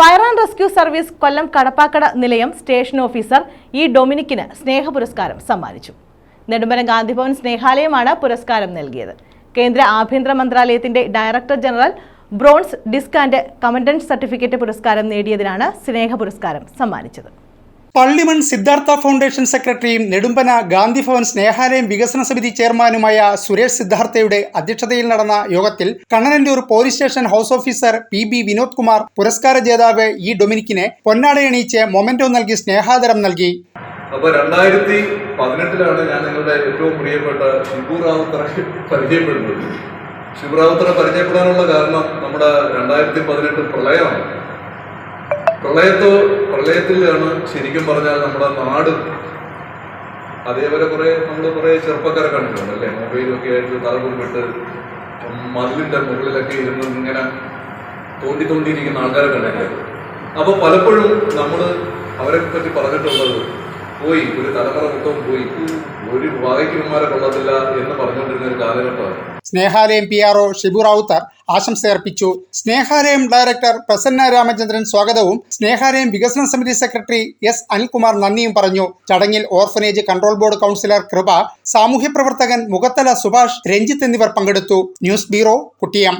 Fire and rescue service Kollam Kadappakada നിലയം station officer E ഡൊമിനിക്കിന് സ്നേഹ പുരസ്കാരം സമ്മാനിച്ചു. നെടുമ്പന ഗാന്ധിഭവൻ സ്നേഹാലയമാണ് പുരസ്കാരം നൽകിയത്. കേന്ദ്ര ആഭ്യന്തര മന്ത്രാലയത്തിന്റെ director general bronze disc and commandant certificate പുരസ്കാരം നേടിയതിനാണ് സ്നേഹ പുരസ്കാരം സമ്മാനിച്ചത്. പള്ളിമൺ സിദ്ധാർത്ഥ ഫൗണ്ടേഷൻ സെക്രട്ടറിയും നെടുമ്പന ഗാന്ധിഭവൻ സ്നേഹാലയം വികസന സമിതി ചെയർമാനുമായ സുരേഷ് സിദ്ധാർത്ഥയുടെ അധ്യക്ഷതയിൽ നടന്ന യോഗത്തിൽ Kannanallur police station house officer P B Vinod Kumar പുരസ്കാര ജേതാവ് ഇ ഡൊമിനിക്കിനെ പൊന്നാടയണിയിച്ച് മൊമെന്റോ നൽകി സ്നേഹാദരം നൽകി. അപ്പൊ രണ്ടായിരത്തി പതിനെട്ടിലാണ് ഞാൻ നിങ്ങളുടെ ഏറ്റവും പ്രിയപ്പെട്ട ഷിബു റാവുത്തറെ പരിചയപ്പെടുന്നത്. ഷിബു പരിചയപ്പെടാനുള്ള കാരണം നമ്മുടെ രണ്ടായിരത്തി പതിനെട്ട് പ്രളയമാണ്. പ്രളയത്തോ പ്രളയത്തിലാണ് ശരിക്കും പറഞ്ഞാൽ നമ്മുടെ നാട് അതേപോലെ കുറെ നമ്മൾ കുറെ ചെറുപ്പക്കാരെ കണ്ടിട്ടുണ്ട് അല്ലേ? മൊബൈലൊക്കെ ആയിട്ട് തലകുമ്പിട്ട് മതിലിന്റെ മുകളിലൊക്കെ ഇരുന്ന് ഇങ്ങനെ തോണ്ടി തോണ്ടിയിരിക്കുന്ന ആൾക്കാരെ കണ്ടിട്ടുണ്ട് അപ്പൊ പലപ്പോഴും നമ്മൾ അവരെ പറ്റി പറഞ്ഞിട്ടുള്ളത് പോയി ഒരു തലമുറ മൊത്തം പോയി. ഒരു വകയ്ക്കുമാരെ കൊള്ളത്തില്ല എന്ന് പറഞ്ഞുകൊണ്ടിരുന്ന ഒരു കാലഘട്ടമാണ്. Snehalayam P R O Shibu Ravuthar ആശംസയർപ്പിച്ചു. Snehalayam director Prasanna Ramachandran സ്വാഗതവും. സ്നേഹാലയം വികസന സമിതി സെക്രട്ടറി എസ് അനിൽകുമാർ നന്ദിയും പറഞ്ഞു. ചടങ്ങിൽ ഓർഫനേജ് കൺട്രോൾ ബോർഡ് കൗൺസിലർ കൃപ സാമൂഹ്യ പ്രവർത്തകൻ മുഖത്തല സുഭാഷ് രഞ്ജിത്ത് എന്നിവർ പങ്കെടുത്തു. News bureau Kuttiyam.